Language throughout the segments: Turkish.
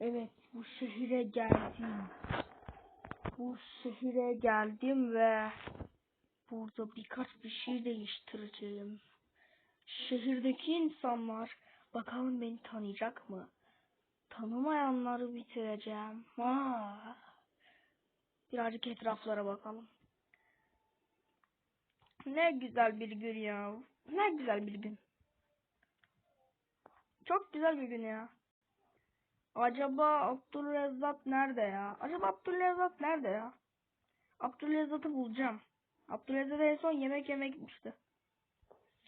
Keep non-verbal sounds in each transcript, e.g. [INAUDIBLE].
Evet bu şehire geldim. Bu şehire geldim ve burada birkaç bir şey değiştireceğim. Şehirdeki insanlar bakalım beni tanıyacak mı? Tanımayanları bitireceğim. Ha. Birazcık etraflara bakalım. Ne güzel bir gün ya. Ne güzel bir gün. Çok güzel bir gün ya. Acaba Abdülrezzak nerede ya? Acaba Abdülrezzak nerede ya? Abdülrezzak'ı bulacağım. Abdülrezzak en son yemek yemeye gitmişti.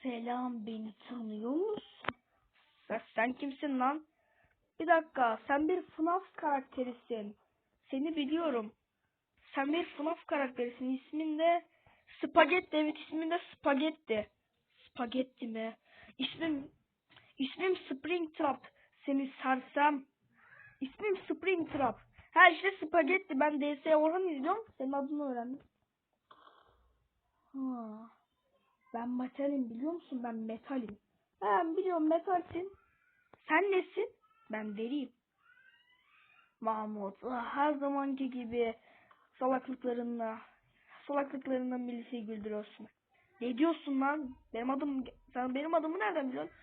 Selam beni tanıyor musun? Sen, sen kimsin lan? Bir dakika sen bir FNAF karakterisin. Seni biliyorum. Sen bir FNAF karakterisin. İsmin de Spagetti. Evet ismin de Spagetti. Spagetti mi? İsmim İsmim Springtrap. Seni sersem. İsmim Springtrap. Ha işte Spagetti. Ben DS Orhan izliyorum. Senin adını öğrendim. Ha. Ben metalim biliyor musun? Ben metalim. Ha biliyorum metalsin. Sen nesin? Ben deriyim. Mahmut. ah, Her zamanki gibi salaklıklarınla salaklıklarınla milleti güldürüyorsun. Ne diyorsun lan? Benim adım sen benim adımı nereden biliyorsun?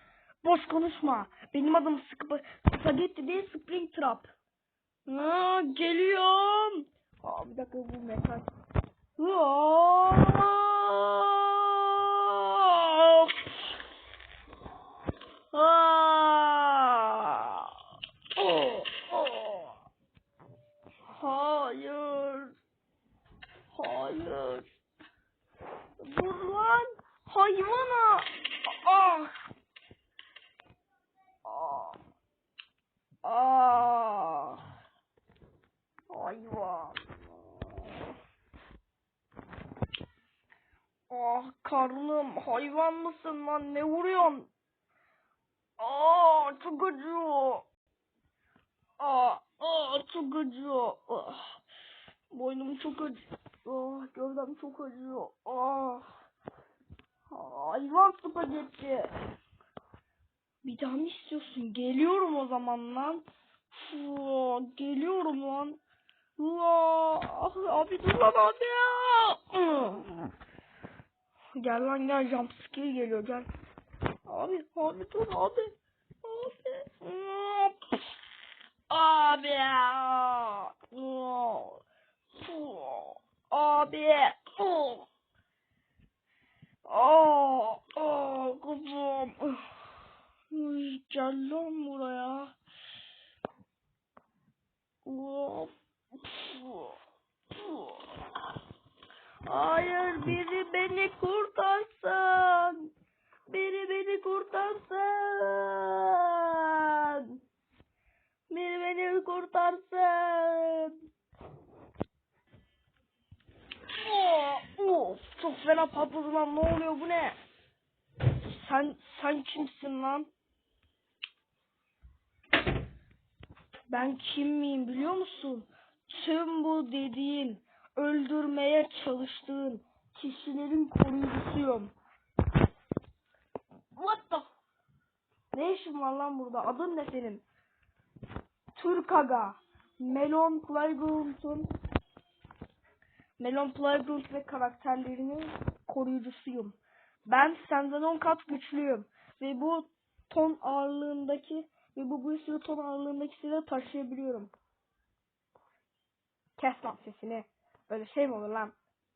Boş konuşma. Benim adım Sp Spagetti değil Springtrap. Aa, geliyorum. Aa, bir dakika bu metal. Aa! Aa! Oh, oh. Hayır. Hayır. Dur lan. Hayvana. Ah. Ah. Ah. Hayvan. Ah karnım hayvan mısın lan ne vuruyorsun? Aa çok acıyor. Aa, aa çok acıyor. Ah, boynum çok acıyor. Ah, gövdem çok acıyor. Ah. Hayvan spagetti. Bir daha mı istiyorsun? Geliyorum o zaman lan. Fuu, geliyorum lan. Aa, abi dur lan abi ya. Gel lan gel jumpscare geliyor gel. Abi abi dur abi. Abi. Abi Abi. Fuu. Aa, aa. Uy, Gel lan buraya. Aa, Hayır biri beni kurtarsın. Biri beni kurtarsın. Biri beni kurtarsın. Oh, of, çok fena patladı lan ne oluyor bu ne? Sen sen kimsin lan? Ben kim miyim biliyor musun? Tüm bu dediğin, öldürmeye çalıştığın kişilerin koruyucusuyum. What the? Ne işin var lan burada? Adın ne senin? Türk Aga. Melon Playground'un Melon Playground ve karakterlerinin koruyucusuyum. Ben senden 10 kat güçlüyüm. Ve bu ton ağırlığındaki ve bu bir sürü ton ağırlığındaki silahı taşıyabiliyorum. Kes lan sesini. Öyle şey mi olur lan?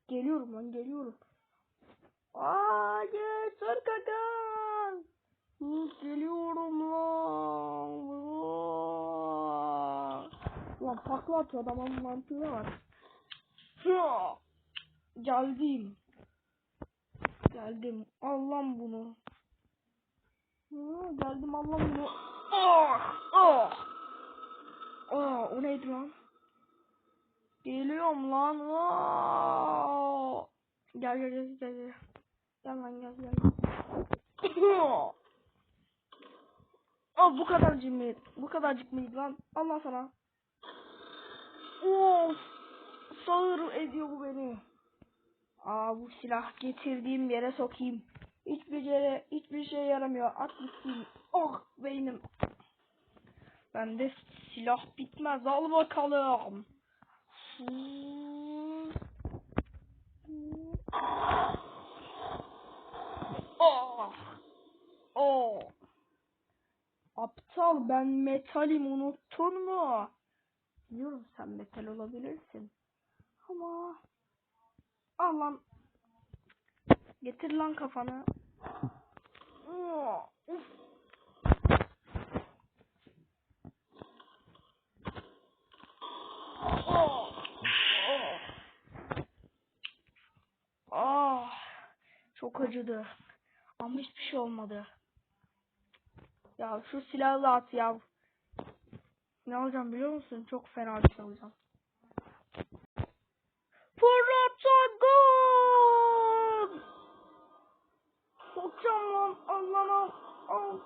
Geliyorum lan geliyorum. Türk Aga. Hı, Geliyorum lan. Aa! Lan takla atıyor adamın mantığı var. Geldim. Geldim. Al bunu. Geldim al bunu. Ah! Ah! Ah, o neydi lan? Geliyorum lan. Aa! Gel gel gel gel. Gel lan gel gel. [COUGHS] Aa, bu kadarcık mı? Bu kadarcık mıydı lan? Allah sana. Of! Sağır ediyor bu beni. Aa bu silah getirdiğim yere sokayım. Hiçbir yere hiçbir şey yaramıyor. At gitsin. Oh beynim. Bende silah bitmez. Al bakalım. Oh. Oh. Aptal ben metalim unuttun mu? Biliyorum sen metal olabilirsin. Ama al lan. Getir lan kafanı. Oh, Uf. Oh. Oh. Ah, çok acıdı. Ama hiçbir şey olmadı. Ya şu silahı da at ya. Ne alacağım biliyor musun? Çok fena bir şey alacağım. Fırlatagon! Sokacağım lan. Allah'ım. Al.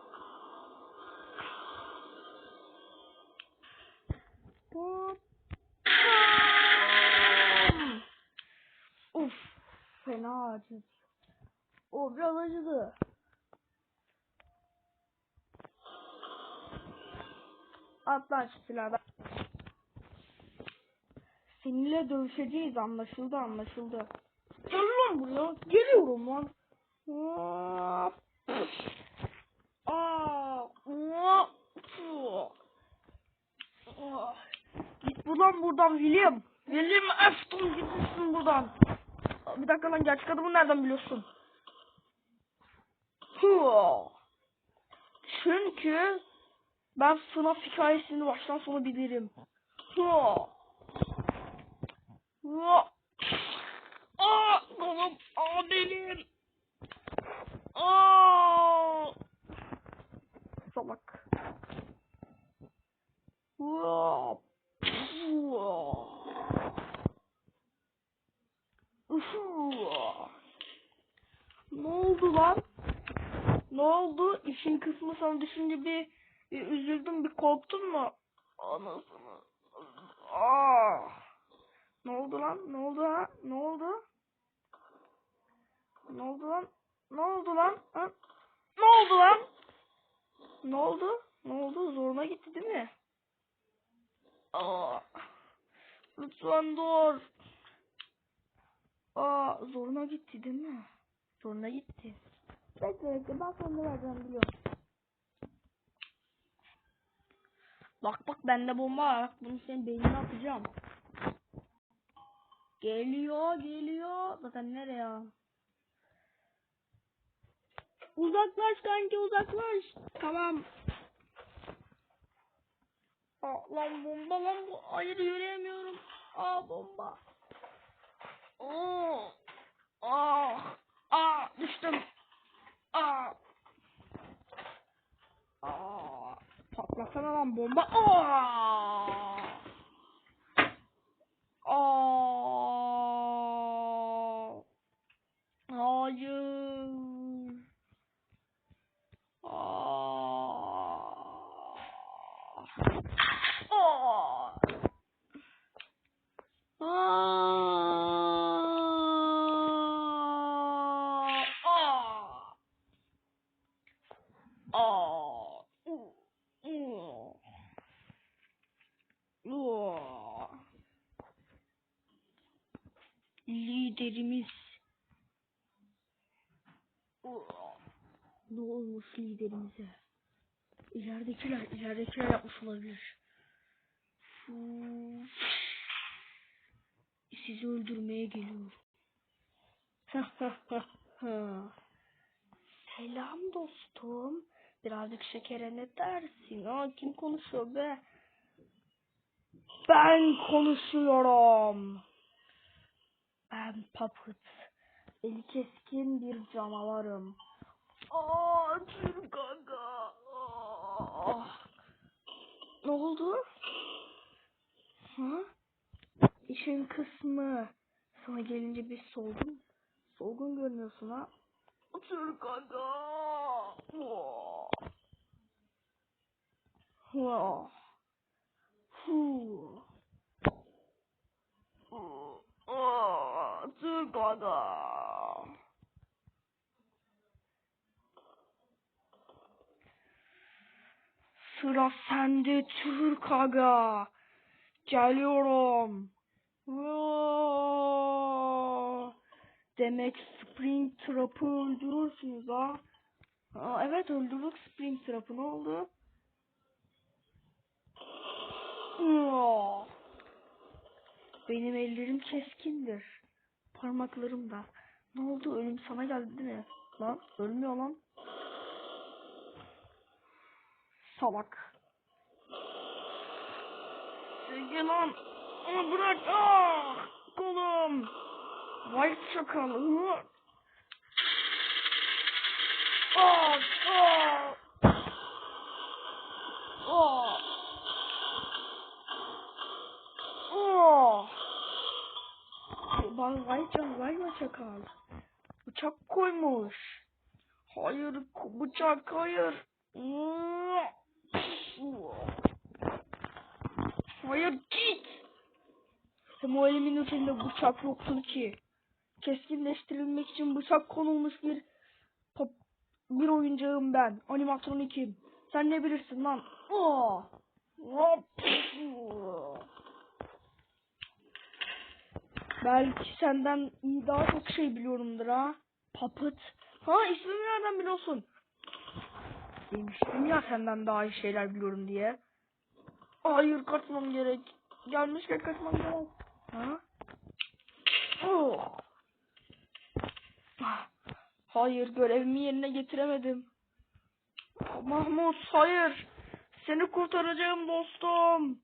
Uf. Fena acıdı. O biraz acıdı. Atla şu. Seninle dövüşeceğiz anlaşıldı anlaşıldı. Gel lan buraya. Geliyorum lan. Aa, hop. Ah. Git buradan buradan William. William Afton gitmişsin buradan. Bir dakika lan gerçek adımı nereden biliyorsun? Hıa. Çünkü ben FNAF hikayesini baştan sona bilirim. Hıa. Aa, kolum, aa benim. Aa. Salak. Ne oldu lan? Ne oldu? İşin kısmı sana düşünce bir, bir üzüldün, bir korktun mu? Anasını. Aa. Ne oldu lan? Ne oldu ha? Ne oldu? Ne oldu lan? Ne oldu lan? Ha? Ne oldu lan? Ne oldu? Ne oldu? Zoruna gitti değil mi? Aa. Lütfen dur. Aa, zoruna gitti değil mi? Zoruna gitti. Bekle sana ne vereceğim biliyorum. Bak bak bende bomba var. Bak bunu senin beynine atacağım. Geliyor geliyor. Zaten nereye? Uzaklaş kanki uzaklaş. Tamam. Aa, lan bomba lan bu. Hayır yürüyemiyorum. Aa bomba. Oo. Aa. Aa düştüm. Aa. Aa. Patlasana lan bomba. Aa. Aa. Hayır. Aa. Aa. Aa. Aa. Aa. U- u- u- Liderimiz. Ne olmuş liderimize? İleridekiler, ileridekiler yapmış olabilir. Sizi öldürmeye geliyorum. Selam dostum. Birazcık şekere ne dersin? Aa, kim konuşuyor be? Ben konuşuyorum. Ben Puppet. Eli keskin bir canavarım. Aa, Türk aga. Aa. Ne oldu? Ha? İşin kısmı. Sana gelince bir solgun. Solgun görünüyorsun ha. Türk aga. Vaa. oldu. Sıra sende Türk aga. Geliyorum. Demek Spring Trap'ı öldürürsünüz ha. Evet öldürdük Spring Trap'ı ne oldu? Benim ellerim keskindir. Parmaklarım da. Ne oldu ölüm sana geldi değil mi? Lan ölmüyor lan. Salak. Sevgi lan. Ama bırak. Ah! Kolum. Vay çakal. Ah! Ah! Ah! Vay vay vay çakal. Bıçak koymuş. Hayır bıçak hayır. Hayır git. Hem o elimin ucunda bıçak yoktu ki. Keskinleştirilmek için bıçak konulmuş bir pop, bir oyuncağım ben. Animatronikim. Sen ne bilirsin lan? Oh. Belki senden iyi daha çok şey biliyorumdur ha. Puppet. Ha ismimi nereden biliyorsun? Demiştim ya senden daha iyi şeyler biliyorum diye. Hayır kaçmam gerek. Gelmişken kaçmam gerek. Ha? Oh. Ah, Hayır görevimi yerine getiremedim. Mahmut hayır. Seni kurtaracağım dostum.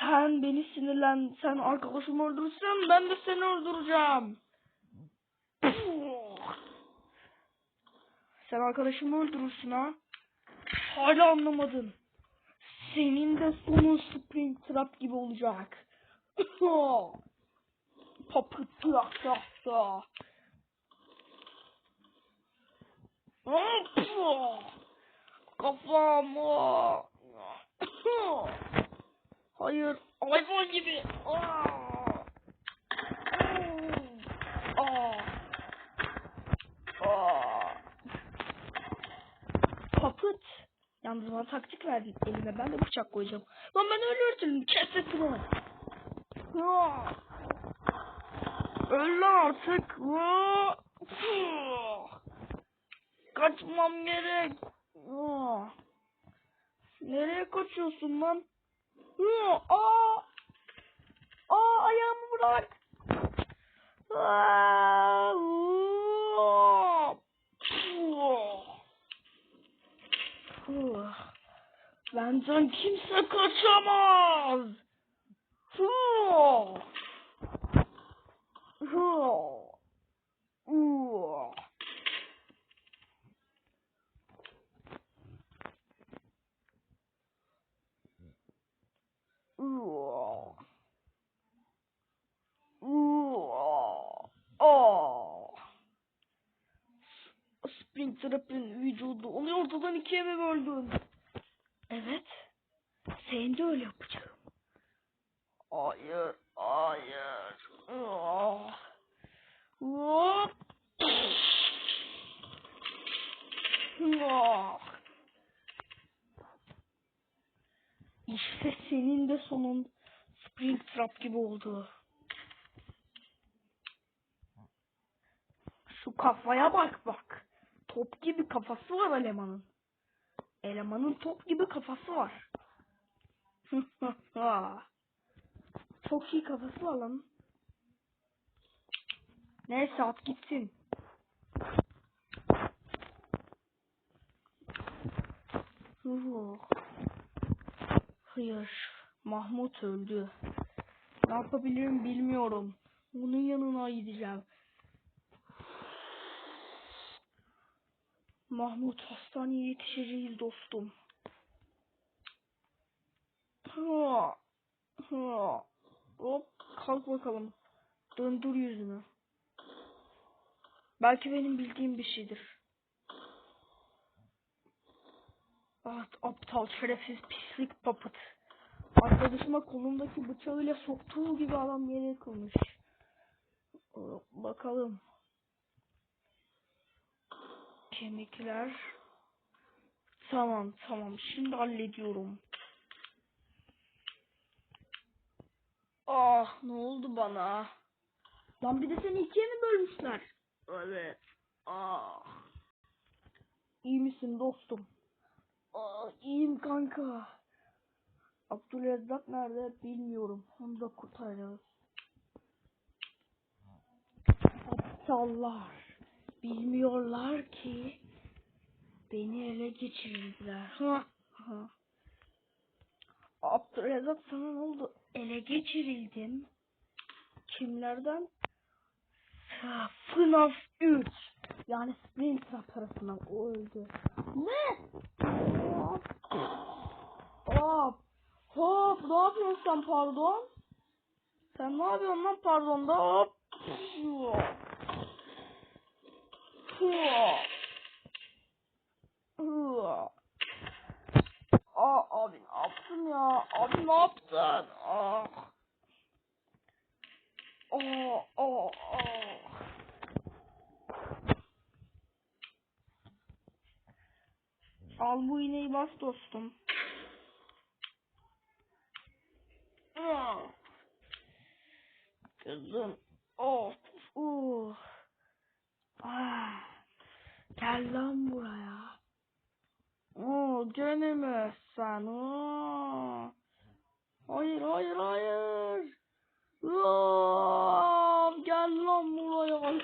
Sen beni sinirlen, sen arkadaşımı öldürürsen ben de seni öldüreceğim. Sen arkadaşımı öldürürsün ha. Hala anlamadın. Senin de sonun Spring Trap gibi olacak. Papıt yak yak yak. Kafam. Hayır. Hayvan gibi. Aa. Aa. Aa. Papıt. Yalnız bana taktik verdin elime. Ben de bıçak koyacağım. Lan ben öyle öldürdüm. Kes etini. Aa. Öl lan artık. Kaçmam gerek. Nereye kaçıyorsun lan? Hı, aa! Aa ayağımı bırak. Aa, aa. Benden kimse kaçamaz. Hı. Hı. Hı. Ooh. Ooh. Oh. Spring Trap'in vücudu onu ortadan ikiye mi böldün? Evet. Sen de öyle yapacağım. Hayır, hayır. Oh. Hop. Oh. İşte senin de sonun Spring Trap gibi oldu. Şu kafaya bak bak. Top gibi kafası var elemanın. Elemanın top gibi kafası var. [LAUGHS] Çok iyi kafası var lan. Neyse at gitsin. Huh. Hayır. Mahmut öldü. Ne yapabilirim bilmiyorum. Onun yanına gideceğim. Mahmut hastaneye yetişeceğiz dostum. Ha. Ha. Hop kalk bakalım. Döndür yüzünü. Belki benim bildiğim bir şeydir. Ah aptal şerefsiz pislik papıt. Arkadaşıma kolundaki bıçağıyla soktuğu gibi adam yere kılmış. Bakalım. Kemikler. Tamam tamam şimdi hallediyorum. Ah ne oldu bana? Lan bir de seni ikiye mi bölmüşler? Evet. Ah. İyi misin dostum? Ah iyiyim kanka. Abdülrezzak nerede bilmiyorum. Onu da kurtaracağız. Aptallar. Bilmiyorlar ki beni ele geçirdiler. Ha, ha. Abdülrezzak sana ne oldu? Ele geçirildim. Kimlerden? FNAF 3. Yani Splinter tarafından o öldü. Ne? Hop. Hop. Ne yapıyorsun sen pardon? Sen ne yapıyorsun lan pardon da? Hop. Hop. Hop. Hop. Aa abi ne yaptın ya? Abi ne yaptın? Ah. Aa, aa, aa. Al bu iğneyi bas dostum. Ah. Kızım. Of. Uh. Ah. Gel lan buraya. Oo, gene mi sen? Oo. Hayır, hayır, hayır. Aa, gel lan buraya.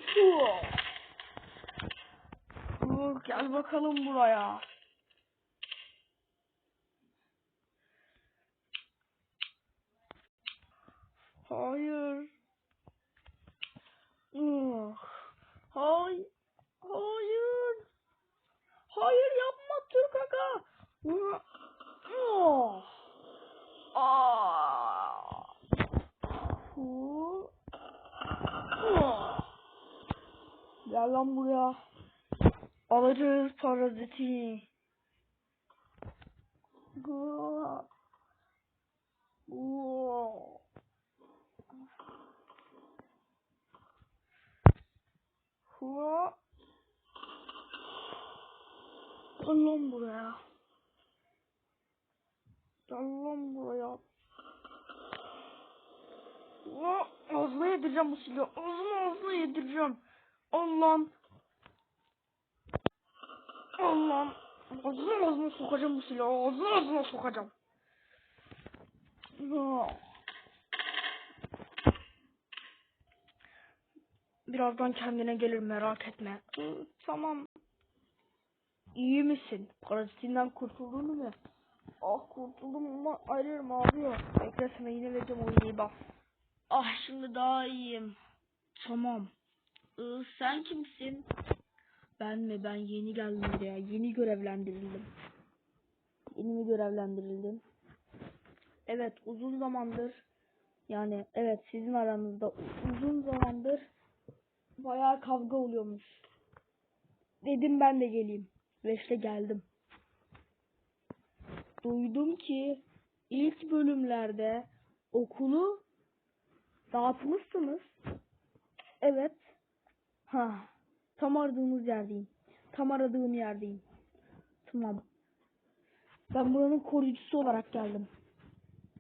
Dur, gel bakalım buraya. Hayır. Ah. Hayır. Hayır. Hayır yapma Türk. Oh. Aa. Hu. Oh. Gel lan buraya. Alacağız paraziti. Lan buraya. Gel lan buraya. Aa, ağzına yedireceğim bu silahı. Ağzına ağzına yedireceğim. Allah'ım. Allah'ım. Ağzına ağzına sokacağım bu silahı. Ağzına ağzına sokacağım. Birazdan kendine gelir merak etme. Tamam. İyi misin? Parazitinden kurtuldun mu? Ah kurtuldum ama ayrıyorum ağrıyor. Bekletme yine vereceğim o iğneyi bak. Ah şimdi daha iyiyim. Tamam. Ee, sen kimsin? Ben mi? Ben yeni geldim buraya. Yeni görevlendirildim. Yeni mi görevlendirildim? Evet uzun zamandır yani evet sizin aranızda uzun zamandır bayağı kavga oluyormuş. Dedim ben de geleyim. Ve işte geldim. Duydum ki ilk bölümlerde okulu dağıtmışsınız. Evet. Ha. Tam aradığımız yerdeyim. Tam aradığım yerdeyim. Tamam. Ben buranın koruyucusu olarak geldim.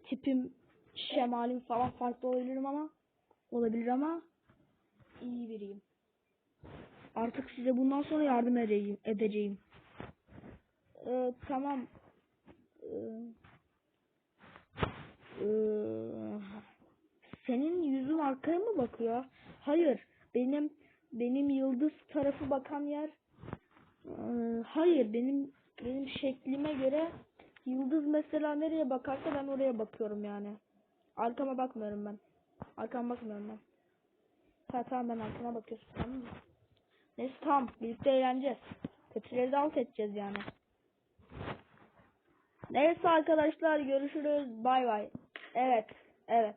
Tipim, şemalim falan farklı olabilirim ama olabilir ama iyi biriyim. Artık size bundan sonra yardım edeceğim. Ee, tamam. Ee, senin yüzün arkaya mı bakıyor? Hayır. Benim benim yıldız tarafı bakan yer ee, hayır benim benim şeklime göre yıldız mesela nereye bakarsa ben oraya bakıyorum yani. Arkama bakmıyorum ben. Arkama bakmıyorum ben. Ha, tamam ben arkama bakıyorsun tamam mı? Neyse tamam birlikte eğleneceğiz. Kötüleri de alt edeceğiz yani. Neyse arkadaşlar görüşürüz. Bay bay. Evet. Evet.